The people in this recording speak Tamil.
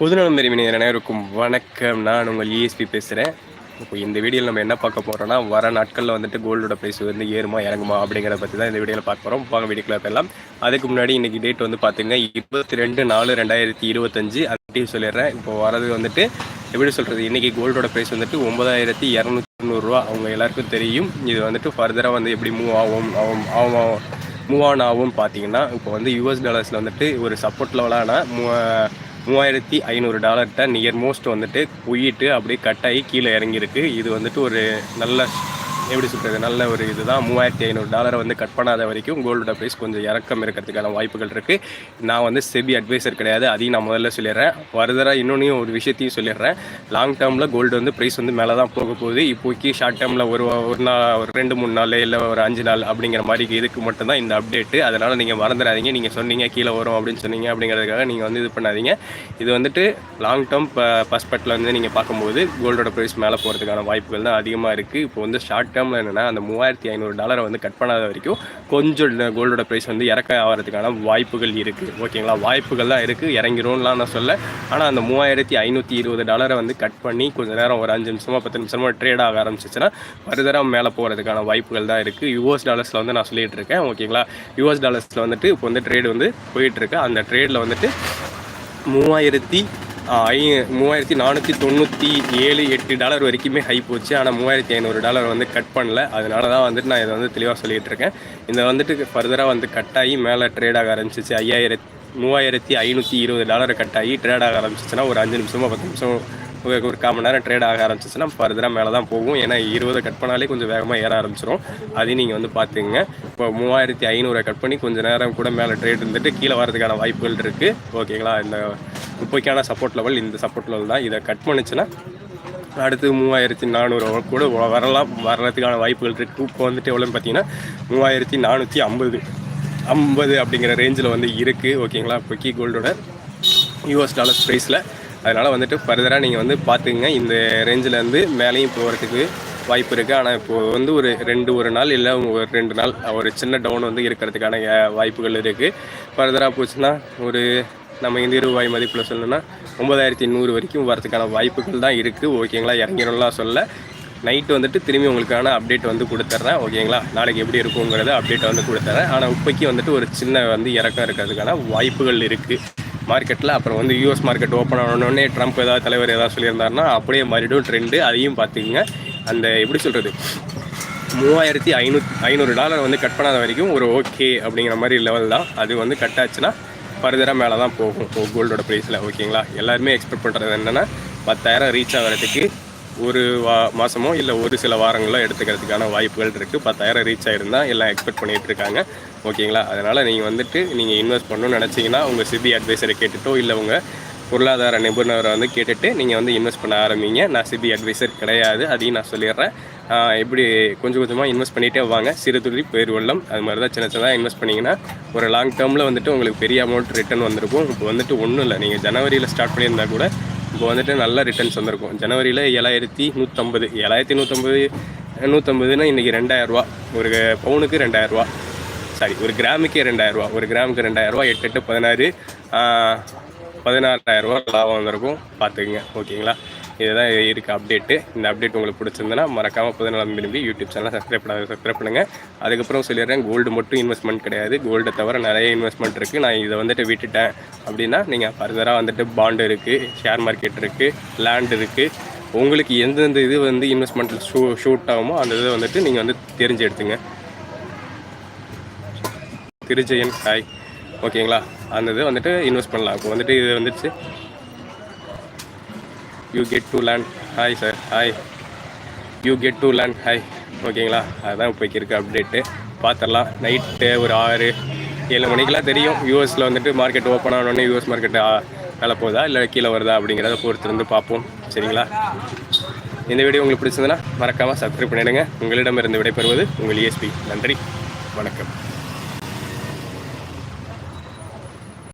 பொதுநலம் விரும்பினர் அனைவருக்கும். வணக்கம். நான் உங்கள் இஎஸ்பி பேசுகிறேன். இப்போ இந்த வீடியோவில் நம்ம என்ன பார்க்க போகிறோம்னா வர நாட்களில் வந்துட்டு கோல்டோட ப்ரைஸ் வந்து ஏறுமா இறங்குமா அப்படிங்கிறத பற்றி தான் இந்த வீடியோவில் பார்க்க போகிறோம் வாங்க வீடியோக்குள்ள போயிடலாம். அதுக்கு முன்னாடி இன்றைக்கி டேட் வந்து பார்த்திங்கன்னா இருபத்தி ரெண்டு நாலு ரெண்டாயிரத்தி இருபத்தஞ்சு. அதையும் சொல்லிடுறேன். இப்போ வரது வந்துட்டு எப்படி சொல்கிறது இன்றைக்கி கோல்டோட ப்ரைஸ் வந்துட்டு ஒன்பதாயிரத்தி இரநூத்தி தொண்ணூறுரூவா அவங்க எல்லாருக்கும் தெரியும். இது வந்துட்டு ஃபர்தராக வந்து எப்படி மூவ் ஆகும் ஆகும் ஆகும் மூவ் ஆன் ஆகும் பார்த்தீங்கன்னா இப்போ வந்து யூஎஸ் டாலர்ஸில் வந்துட்டு ஒரு சப்போர்ட் லெவலான மூ மூவாயிரத்தி ஐநூறு டாலர்கிட்ட நியர் மோஸ்ட் வந்துட்டு போயிட்டு அப்படியே கட் ஆகி கீழே இறங்கியிருக்கு. இது வந்துட்டு ஒரு நல்ல எப்படி சொல்கிறது நல்ல ஒரு இதுதான். மூவாயிரத்தி ஐநூறு டாலரை வந்து கட் பண்ணாத வரைக்கும் கோல்டோட ப்ரைஸ் கொஞ்சம் இறக்கம் இருக்கிறதுக்கான வாய்ப்புகள் இருக்குது நான் வந்து செபி அட்வைசர் கிடையாது அதையும் நான் முதல்ல சொல்லிடுறேன். வருதராக இன்னொன்றையும் ஒரு விஷயத்தையும் சொல்லிடுறேன். லாங் டேர்மில் கோல்டு வந்து ப்ரைஸ் வந்து மேலே தான் போக போகுது. இப்போக்கி ஷார்ட் டேர்மில் ஒரு ஒரு நாள் ஒரு ரெண்டு மூணு நாள் இல்லை ஒரு அஞ்சு நாள் அப்படிங்கிற மாதிரி இதுக்கு மட்டும்தான் இந்த அப்டேட்டு அதனால் நீங்கள் மறந்துடாதீங்க. நீங்கள் சொன்னீங்க கீழே வரும் அப்படின்னு சொன்னீங்க அப்படிங்கிறதுக்காக நீங்கள் வந்து இது பண்ணாதீங்க. இது வந்துட்டு லாங் டேர்ம் பர்ஸ்பெக்டில் வந்து நீங்கள் பார்க்கும்போது கோல்டோட ப்ரைஸ் மேலே போகிறதுக்கான வாய்ப்புகள் தான் அதிகமாக இருக்குது இப்போ வந்து ஷார்ட் டேர்மில் என்னென்னா அந்த மூவாயிரத்தி ஐநூறு டாலரை வந்து கட் பண்ணாத வரைக்கும் கொஞ்சம் கோல்டோட ப்ரைஸ் வந்து இறக்க ஆகிறதுக்கான வாய்ப்புகள் இருக்குது ஓகேங்களா? வாய்ப்புகள் தான் இருக்குது இறங்கிரும்லாம் நான் சொல்ல ஆனால் அந்த மூவாயிரத்தி ஐநூற்றி இருபது டாலரை வந்து கட் பண்ணி கொஞ்சம் நேரம் ஒரு அஞ்சு நிமிஷமாக பத்து நிமிஷமாக ட்ரேட் ஆக ஆரம்பிச்சிச்சுன்னா ஃபர்தராக மேலே போகிறதுக்கான வாய்ப்புகள் தான் இருக்குது யூஎஸ் டாலர்ஸில் வந்து நான் சொல்லிகிட்டு இருக்கேன். ஓகேங்களா? யூஎஸ் டாலர்ஸில் வந்துட்டு இப்போ வந்து ட்ரேடு வந்து போயிட்டுருக்கு அந்த ட்ரேடில் வந்துட்டு மூவாயிரத்தி ஐ மூவாயிரத்தி நானூற்றி தொண்ணூற்றி ஏழு எட்டு டாலர் வரைக்குமே ஹை போச்சு. ஆனால் மூவாயிரத்தி ஐநூறு டாலர் வந்து கட் பண்ணல. அதனால தான் வந்துட்டு நான் இதை வந்து தெளிவாக சொல்லிகிட்டு இருக்கேன். இந்த வந்துட்டு ஃபர்தராக வந்து கட் ஆகி மேலே ட்ரேட் ஆக ஆரம்பிச்சிச்சு. ஐயாயிரத்தி மூவாயிரத்தி ஐநூற்றி இருபது டாலர் கட் ஆகி ட்ரேட் ஆக ஆரம்பிச்சிச்சுன்னா ஒரு அஞ்சு நிமிஷமாக பத்து நிமிஷம் ஒரு கால் மணி நேரம் ட்ரேட் ஆக ஆரம்பிச்சிச்சுன்னா ஃபர்தராக மேலே தான் போகும். ஏன்னா இருபதை கட் பண்ணாலே கொஞ்சம் வேகமாக ஏற ஆரம்பிச்சிடும் அதையும் நீங்கள் வந்து பார்த்துங்க இப்போ மூவாயிரத்தி ஐநூறை கட் பண்ணி கொஞ்சம் நேரம் கூட மேலே ட்ரேட் இருந்துட்டு கீழே வரதுக்கான வாய்ப்புகள் இருக்குது ஓகேங்களா? இந்த இப்போக்கான சப்போர்ட் லெவல் இந்த சப்போர்ட் லெவல் தான். இதை கட் பண்ணுச்சுன்னா அடுத்து மூவாயிரத்தி நானூறு கூட வரலாம் வர்றதுக்கான வாய்ப்புகள் இருக்குது இப்போ வந்துட்டு எவ்வளோன்னு பார்த்தீங்கன்னா மூவாயிரத்தி நானூற்றி ஐம்பது. ஐம்பது அப்படிங்கிற ரேஞ்சில் வந்து இருக்குது ஓகேங்களா இப்போ கீ கோல்டோட யூஎஸ் டாலர்ஸ் ப்ரைஸில் அதனால் வந்துட்டு ஃபர்தராக நீங்கள் வந்து பார்த்துங்க இந்த ரேஞ்சிலேருந்து மேலேயும் போகிறதுக்கு வாய்ப்பு இருக்குது ஆனால் இப்போது வந்து ஒரு ரெண்டு ஒரு நாள் இல்லை ஒரு ரெண்டு நாள் ஒரு சின்ன டவுன் வந்து இருக்கிறதுக்கான வாய்ப்புகள் இருக்குது ஃபர்தராக போச்சுன்னா ஒரு நம்ம இந்திய ரூபாய் மதிப்பில் சொல்லணும்னா ஒம்பதாயிரத்தி நூறு வரைக்கும் வரதுக்கான வாய்ப்புகள் தான் இருக்குது ஓகேங்களா? இறங்கிடும்லாம் சொல்ல நைட்டு வந்துட்டு திரும்பி உங்களுக்கான அப்டேட் வந்து கொடுத்துட்றேன் ஓகேங்களா? நாளைக்கு எப்படி இருக்குங்கிறத அப்டேட் வந்து கொடுத்துட்றேன் ஆனால் இப்போக்கி வந்துட்டு ஒரு சின்ன வந்து இறக்கம் இருக்கிறதுக்கான வாய்ப்புகள் இருக்குது மார்க்கெட்டில் அப்புறம் வந்து யூஎஸ் மார்க்கெட் ஓப்பன் ஆனோடனே ட்ரம்ப் ஏதாவது தலைவர் ஏதாவது சொல்லியிருந்தாருன்னா அப்படியே மறுபடியும் ட்ரெண்டு அதையும் பார்த்துக்குங்க. அந்த எப்படி சொல்கிறது மூவாயிரத்தி ஐநூத் ஐநூறு டாலர் வந்து கட் பண்ணாத வரைக்கும் ஒரு ஓகே அப்படிங்கிற மாதிரி லெவல் தான். அது வந்து கட் ஆச்சுன்னா ஃபர்தராக மேலே தான் போகும் கோல்டோட ப்ரைஸில் ஓகேங்களா எல்லாருமே எக்ஸ்பெக்ட் பண்ணுறது என்னென்னா பத்தாயிரம் ரீச் ஆகிறதுக்கு ஒரு வா மாதமோ இல்லை ஒரு சில வாரங்களோ எடுத்துக்கிறதுக்கான வாய்ப்புகள் இருக்குது பத்தாயிரம் ரீச் ஆகிருந்தால் எல்லாம் எக்ஸ்பெக்ட் பண்ணிகிட்டு இருக்காங்க ஓகேங்களா அதனால் நீங்கள் வந்துட்டு நீங்கள் இன்வெஸ்ட் பண்ணணும்னு நினச்சிங்கன்னா உங்கள் சிபி அட்வைசரை கேட்டுட்டோ இல்லை உங்கள் பொருளாதார நிபுணரை வந்து கேட்டுட்டு நீங்கள் வந்து இன்வெஸ்ட் பண்ண ஆரம்பிங்க. நான் சிபி அட்வைசர் கிடையாது அதையும் நான் சொல்லிடுறேன். எப்படி கொஞ்சம் கொஞ்சமாக இன்வெஸ்ட் பண்ணிகிட்டே வாங்க. சிறு துளி பேர் வெள்ளம் அது மாதிரி தான் சின்ன சின்னதாக இன்வெஸ்ட் பண்ணிங்கன்னா ஒரு லாங் டேர்மில் வந்துட்டு உங்களுக்கு பெரிய அமௌண்ட் ரிட்டர்ன் வந்திருக்கும். இப்போ வந்துட்டு ஒன்றும் இல்லை. நீங்கள் ஜனவரியில் ஸ்டார்ட் பண்ணியிருந்தா கூட இப்போ வந்துட்டு நல்ல ரிட்டர்ன்ஸ் வந்திருக்கும். ஜனவரியில் ஏழாயிரத்தி நூற்றம்பது ஏழாயிரத்தி நூற்றம்பது நூற்றம்பதுனா இன்றைக்கி ரெண்டாயிரரூவா. ஒரு பவுனுக்கு ரெண்டாயிரரூவா. சாரி ஒரு கிராமுக்கே ரெண்டாயிரரூவா. ஒரு கிராமுக்கு ரெண்டாயிரரூவா எட்டு எட்டு பதினாறு பதினாறாயிரரூவா லாபம் வந்திருக்கும். பார்த்துக்குங்க. ஓகேங்களா? இதுதான் இருக்குது அப்டேட்டு இந்த அப்டேட் உங்களுக்கு பிடிச்சிருந்தனா மறக்காமல் புதுநலம் விரும்பி யூடியூப் சேனல் சப்ஸ்கிரைப் பண்ண சப்ஸ்கிரைப் பண்ணுங்கள் அதுக்கப்புறம் சொல்லிடுறேன் கோல்டு மட்டும் இன்வெஸ்ட்மெண்ட் கிடையாது. கோல்டை தவிர நிறைய இன்வெஸ்ட்மெண்ட் இருக்குது நான் இதை வந்துட்டு விட்டுட்டேன் அப்படின்னா நீங்கள் ஃபர்தராக வந்துட்டு பாண்டு இருக்குது ஷேர் மார்க்கெட் இருக்குது லேண்ட் இருக்குது உங்களுக்கு எந்தெந்த இது வந்து இன்வெஸ்ட்மெண்ட்டில் ஷூ ஷூட் ஆகுமோ அந்த இதை வந்துட்டு நீங்கள் வந்து தெரிஞ்சு எடுத்துங்க. திருஜெயன் ஹாய் ஓகேங்களா அந்த இது வந்துட்டு இன்வெஸ்ட் பண்ணலாம். இப்போ வந்துட்டு இது வந்துச்சு. You get to learn hi sir hi you get to land hi ஓகேங்களா அதுதான் இப்போக்கி இருக்க அப்டேட்டு பார்த்துடலாம் நைட்டு ஒரு ஆறு ஏழு மணிக்கெலாம் தெரியும். யூஎஸில் வந்துட்டு மார்க்கெட் ஓப்பன் ஆனோடனே யூஎஸ் மார்க்கெட்டு மேலே போகுதா? இல்லை கீழே வருதா? அப்படிங்கிறத பொறுத்திருந்து பார்ப்போம். சரிங்களா? இந்த வீடியோ உங்களுக்கு பிடிச்சதுன்னா மறக்காமல் சப்ஸ்கிரைப் பண்ணிடுங்க. உங்களிடமிருந்து விடைபெறுவது உங்கள் இஎஸ்பி நன்றி. வணக்கம்.